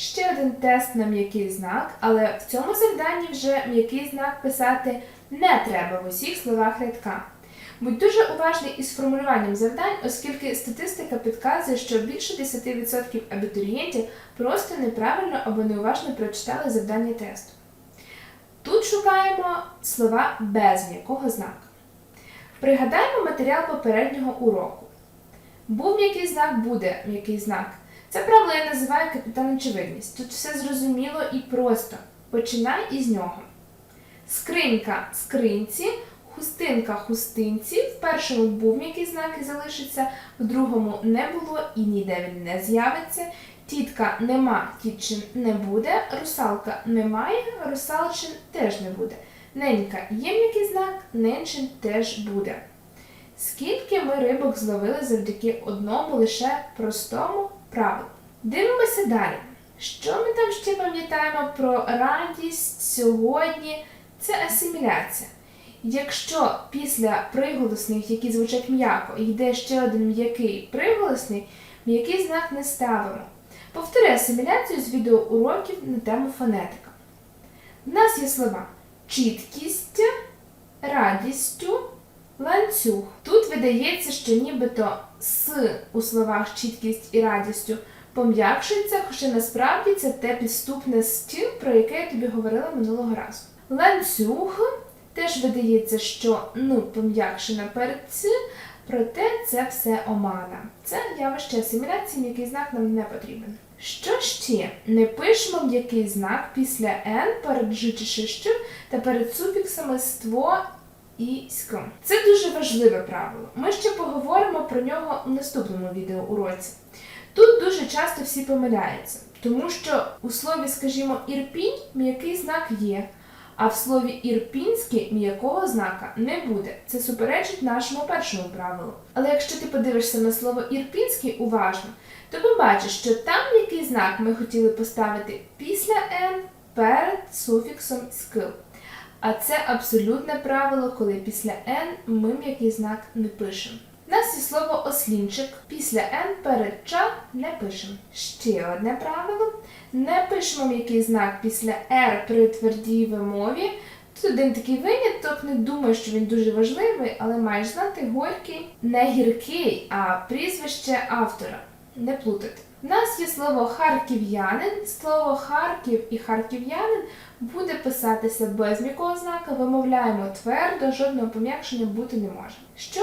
Ще один тест на м'який знак, але в цьому завданні вже м'який знак писати не треба в усіх словах рядка. Будь дуже уважний із формулюванням завдань, оскільки статистика підказує, що більше 10% абітурієнтів просто неправильно або неуважно прочитали завдання тесту. Тут шукаємо слова без м'якого знака. Пригадаємо матеріал попереднього уроку. Був м'який знак, буде м'який знак. Це правило я називаю капітан очевидність. Тут все зрозуміло і просто. Починай із нього. Скринька скринці, хустинка хустинці. В першому був м'який знак і залишиться, в другому не було і ніде він не з'явиться. Тітка нема, тітчин не буде, русалка немає, русалчин теж не буде. Ненька є м'який знак, ненчин теж буде. Скільки ми рибок зловили завдяки одному лише простому правилу. Дивимося далі. Що ми там ще пам'ятаємо про радість сьогодні? Це асиміляція. Якщо після приголосних, які звучать м'яко, йде ще один м'який приголосний, м'який знак не ставимо. Повтори асиміляцію з відеоуроків на тему фонетика. В нас є слова чіткість, радістю, ланцюг. Тут видається, що нібито с у словах чіткість і радістю пом'якшується, хоча насправді це те підступне стіл, про яке я тобі говорила минулого разу. Ланцюг теж видається, що ну пом'якшена перед ц, проте це все омана. Це явище асиміляції, м'який знак нам не потрібен. Що ще? Не пишемо м'який знак після n перед ж чи та перед суфіксами ство і скром. Це дуже важливе правило. Ми ще поговоримо про нього у наступному відеоуроці. Тут дуже часто всі помиляються, тому що у слові, скажімо, ірпінь м'який знак є, а в слові ірпінський м'якого знака не буде. Це суперечить нашому першому правилу. Але якщо ти подивишся на слово ірпінський уважно, то побачиш, що там м'який знак ми хотіли поставити після n перед суфіксом скил. А це абсолютне правило, коли після n ми м'який знак не пишемо. Нас є слово ослінчик. Після n перед ча не пишемо. Ще одне правило. Не пишемо м'який знак після r при твердій вимові. Тут один такий виняток, не думаю, що він дуже важливий, але маєш знати горький не гіркий, а прізвище автора. Не плутати. У нас є слово харків'янин. Слово Харків і харків'янин буде писатися без м'якого знака, вимовляємо твердо, жодного пом'якшення бути не може. Що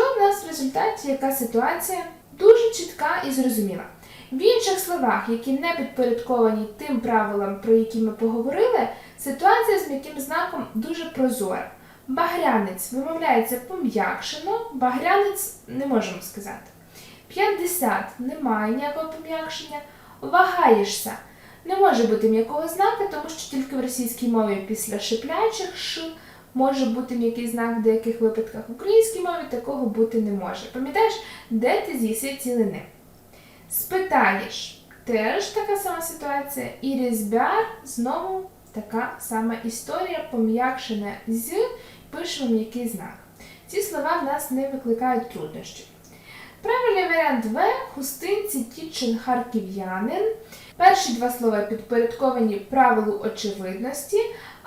в результаті, яка ситуація? Дуже чітка і зрозуміла. В інших словах, які не підпорядковані тим правилам, про які ми поговорили, ситуація з м'яким знаком дуже прозора. Багрянець вимовляється пом'якшено, багрянець не можемо сказати. 50 немає ніякого пом'якшення. Вагаєшся. Не може бути м'якого знака, тому що тільки в російській мові після шиплячих ш може бути м'який знак в деяких випадках. В українській мові такого бути не може. Пам'ятаєш, де ти з'їси цілини? Спитаєш, теж така сама ситуація. І різьбяр знову така сама історія, пом'якшене з, пишемо м'який знак. Ці слова в нас не викликають труднощів. Правильний варіант В хустинці тітчин харків'янин. Перші два слова підпорядковані правилу очевидності,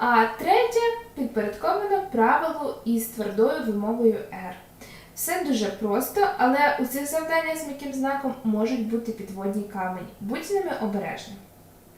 а третє підпорядковано правилу із твердою вимовою R. Все дуже просто, але у цих завданнях з м'яким знаком можуть бути підводні камені. Будь з ними обережним.